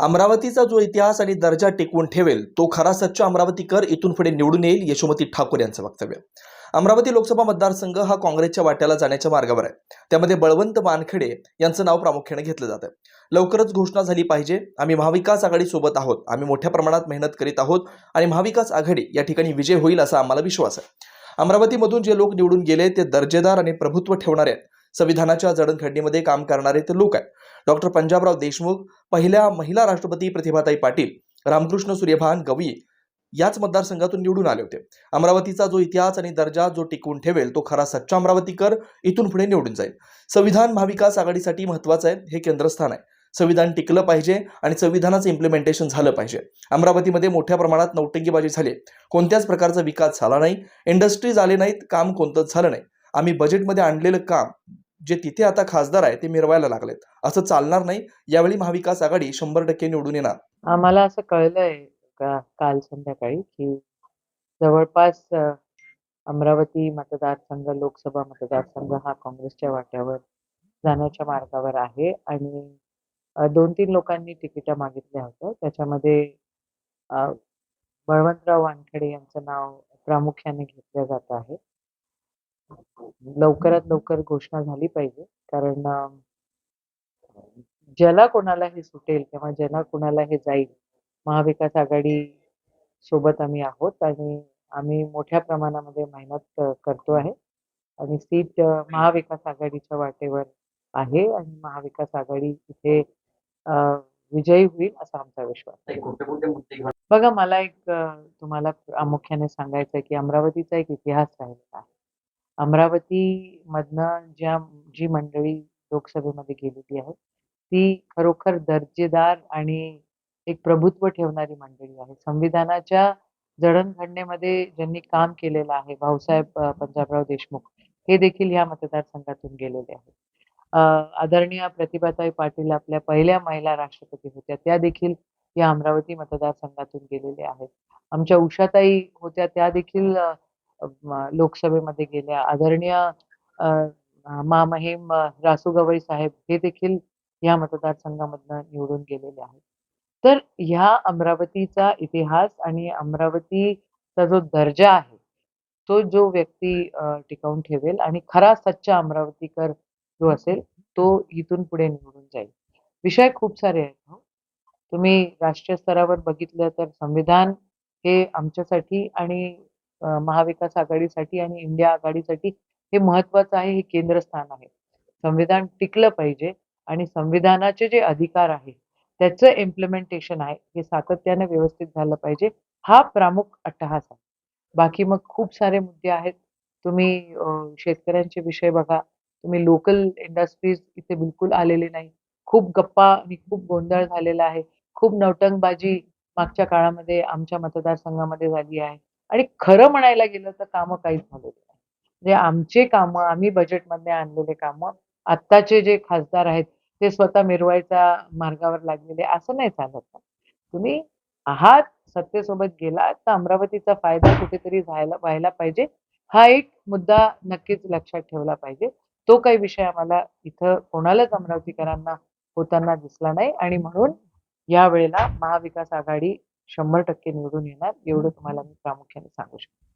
अमरावतीचा जो इतिहास आणि दर्जा टिकवून ठेवेल तो खरा सच्चा अमरावतीकर इथून पुढे निवडून येईल यशोमती ठाकूर यांचं वक्तव्य. अमरावती लोकसभा मतदारसंघ हा काँग्रेसच्या वाट्याला जाण्याच्या मार्गावर आहे. त्यामध्ये बळवंत वानखेडे यांचं नाव प्रामुख्याने घेतलं जातं लवकरच घोषणा झाली पाहिजे. आम्ही महाविकास आघाडी सोबत आहोत. आम्ही मोठ्या प्रमाणात मेहनत करीत आहोत आणि महाविकास आघाडी या ठिकाणी विजय होईल असा आम्हाला विश्वास आहे. अमरावतीमधून जे लोक निवडून गेले ते दर्जेदार आणि प्रभुत्व ठेवणारे आहेत. संविधानाच्या जडणघडणीमध्ये काम करणारे ते लोक आहेत. डॉक्टर पंजाबराव देशमुख पहिल्या महिला राष्ट्रपती प्रतिभाताई पाटील रामकृष्ण सूर्यभान गवई याच मतदारसंघातून निवडून आले होते. अमरावतीचा जो इतिहास आणि दर्जा जो टिकवून ठेवेल तो खरा सच्चा अमरावतीकर इथून पुढे निवडून जाईल. संविधान महाविकास आघाडीसाठी महत्वाचं आहे हे केंद्रस्थान आहे. संविधान टिकलं पाहिजे आणि संविधानाचं इम्प्लिमेंटेशन झालं पाहिजे. अमरावतीमध्ये मोठ्या प्रमाणात नौटंकीबाजी झाली. कोणत्याच प्रकारचा विकास झाला नाही. इंडस्ट्रीज आले नाहीत काम कोणतंच झालं नाही. आम्ही बजेटमध्ये आणलेलं काम जे तिथे आता खासदार आहे ते मिरवायला लागलेत. असं चालणार नाही. यावेळी महाविकास आघाडी शंभर टक्के निवडून येणार. आम्हाला असं कळलंय का काल संध्याकाळी की जवळपास अमरावती मतदारसंघ लोकसभा मतदारसंघ हा काँग्रेसच्या वाट्यावर जाण्याच्या मार्गावर आहे आणि दोन तीन लोकांनी तिकीट मागितल्या होत्या. त्याच्यामध्ये बळवंतराव वानखेडे यांचं नाव प्रामुख्याने घेतलं जात आहे. लवकरात लवकर घोषणा झाली पाहिजे. कारण ज्याला कोणाला हे सुटेल किंवा ज्याला कोणाला हे जाईल महाविकास आघाडी सोबत आम्ही आहोत आणि आम्ही मोठ्या प्रमाणामध्ये मेहनत करतो आहे. आणि सीट महाविकास आघाडीच्या वाटेवर आहे आणि महाविकास आघाडी इथे विजयी होईल असा आमचा विश्वास आहे. बघा मला एक तुम्हाला प्रामुख्याने सांगायचं आहे की अमरावतीचा एक इतिहास राहिलेला आहे. अमरावती मधन ज्या जी मंडळी लोकसभेमध्ये गेलेली आहे ती खरोखर दर्जेदार आणि एक प्रभुत्व ठेवणारी मंडळी आहे संविधानाच्या जडणघडणीमध्ये ज्यांनी काम केलेलं आहे भाऊसाहेब पंजाबराव देशमुख हे देखील या मतदारसंघातून गेलेले आहेत. आदरणीय प्रतिभाताई पाटील आपल्या पहिल्या महिला राष्ट्रपती होत्या त्या देखील या अमरावती मतदारसंघातून गेलेल्या आहेत. आमच्या उषाताई होत्या त्या देखील लोकसभेमध्ये गेल्या. आदरणीय अ, रासू गवई साहेब हे देखील या मतदारसंघामधनं निवडून गेलेले आहेत. तर ह्या अमरावतीचा इतिहास आणि अमरावतीचा जो दर्जा आहे तो जो व्यक्ती टिकवून ठेवेल आणि खरा सच्चा अमरावतीकर जो असेल तो इथून पुढे निवडून जाईल. विषय खूप सारे आहेत हो. तुम्ही राष्ट्रीय स्तरावर बघितलं तर संविधान हे आमच्यासाठी आणि महाविकास आघाडीसाठी आणि इंडिया आघाडीसाठी हे महत्वाचं आहे हे केंद्रस्थान आहे. संविधान टिकलं पाहिजे आणि संविधानाचे जे अधिकार आहे त्याचं इम्प्लिमेंटेशन आहे हे सातत्याने व्यवस्थित झालं पाहिजे हा प्रामुख अट्टहास आहे. बाकी मग खूप सारे मुद्दे आहेत. तुम्ही शेतकऱ्यांचे विषय बघा. तुम्ही लोकल इंडस्ट्रीज इथे बिलकुल आलेले नाही. खूप गप्पा आणि खूप गोंधळ झालेला आहे. खूप नौटंगबाजी मागच्या काळामध्ये आमच्या मतदारसंघामध्ये झाली आहे. आणि खरं म्हणायला गेलं तर कामं काहीच झालेली नाही. म्हणजे आमचे कामं आम्ही बजेटमध्ये आणलेले कामं आत्ताचे जे खासदार आहेत ते स्वतः मिरवायच्या मार्गावर लागलेले असं नाही चालत. तुम्ही आहात सत्तेसोबत गेलात तर अमरावतीचा फायदा कुठेतरी व्हायला व्हायला पाहिजे. हा एक मुद्दा नक्कीच लक्षात ठेवला पाहिजे. तो काही विषय आम्हाला इथं कोणालाच अमरावतीकरांना होताना दिसला नाही आणि म्हणून या वेळेला महाविकास आघाडी शंभर टक्के निवडून येणार. एवढं तुम्हाला मी प्रामुख्याने सांगू शकते.